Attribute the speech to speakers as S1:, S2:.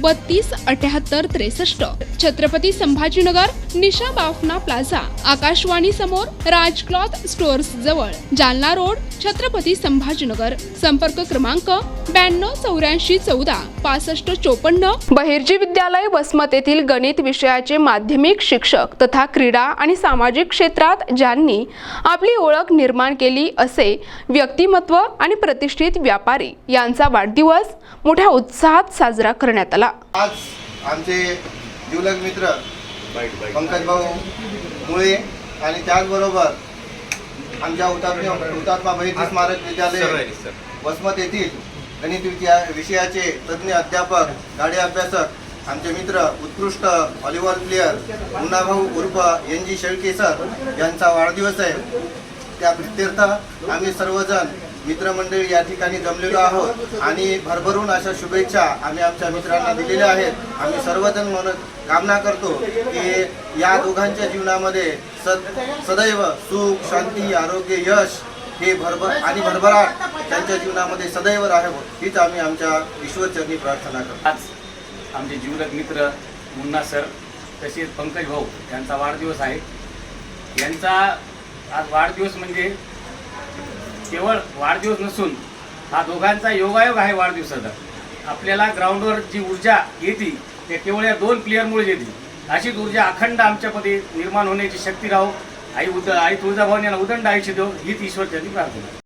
S1: बत्तीस अठ्याहत्तर त्रेसष्ट. छत्रपती संभाजीनगर निशा बाफना प्लाझा. आकाशवाणी समोर राज क्लॉथ स्टोअर्स जवळ. जालना रोड छत्रपती संभाजीनगर. संपर्क क्रमांक ब्याण्णव चौऱ्याऐंशी चौदा पासष्ट चोपन्न. बहिर्जी विद्यालय वसमत येथील गणित विषयाचे माध्यमिक शिक्षक तथा क्रीडा आणि सामाजिक क्षेत्रात ज्यांनी आपली ओळख निर्माण केली असे व्यक्तिमत्व आणि प्रतिष्ठित व्यापारी यांचा वाढदिवस मोठ्या उत्साहात साजरा करण्यात आला.
S2: आज आमचे जिवलग मित्र पंकज भाऊ मुळे आणि त्याचबरोबर आमच्या हुतात्मा हुतात्मा बहिर्जी स्मारक विद्यालय वसमत येथील गणित विद्या- विषयाचे तज्ज्ञ अध्यापक गाडे अभ्यासक आमचे मित्र उत्कृष्ट व्हॉलीबॉल प्लेअर मुन्ना भाऊ उर्फ एन जी शेळके सर यांचा वाढदिवस आहे. त्या प्रित्यर्थ आम्ही सर्वजण मित्रमंडळी या ठिकाणी जमलेलो आहोत आणि भरभरून अशा शुभेच्छा आम्ही आमच्या मित्रांना दिलेल्या आहेत. आम्ही सर्वजण म्हणत कामना करतो की या दोघांच्या जीवनामध्ये सद सदैव सुख शांती आरोग्य यश हे भरभर आणि भरभराट त्यांच्या जीवनामध्ये सदैव राहावं. हीच आम्ही आमच्या ईश्वरचरणी प्रार्थना करतो.
S3: आज आमचे जीवलग मित्र मुन्ना सर तसेच पंकज भाऊ यांचा वाढदिवस आहे. यांचा आज वाढदिवस म्हणजे केवळ वाढदिवस नसून हा दोघांचा योगायोग आहे वाढदिवसाचा. आपल्याला ग्राउंडवर जी ऊर्जा येते ते केवळ या दोन प्लेअरमुळे येते. अशीच ऊर्जा अखंड आमच्यामध्ये निर्माण होण्याची शक्ती राहो. आई उद आई तुळजाभवानी यांना उदंड आयुष्य देऊ हीच ईश्वरचरणी प्रार्थना.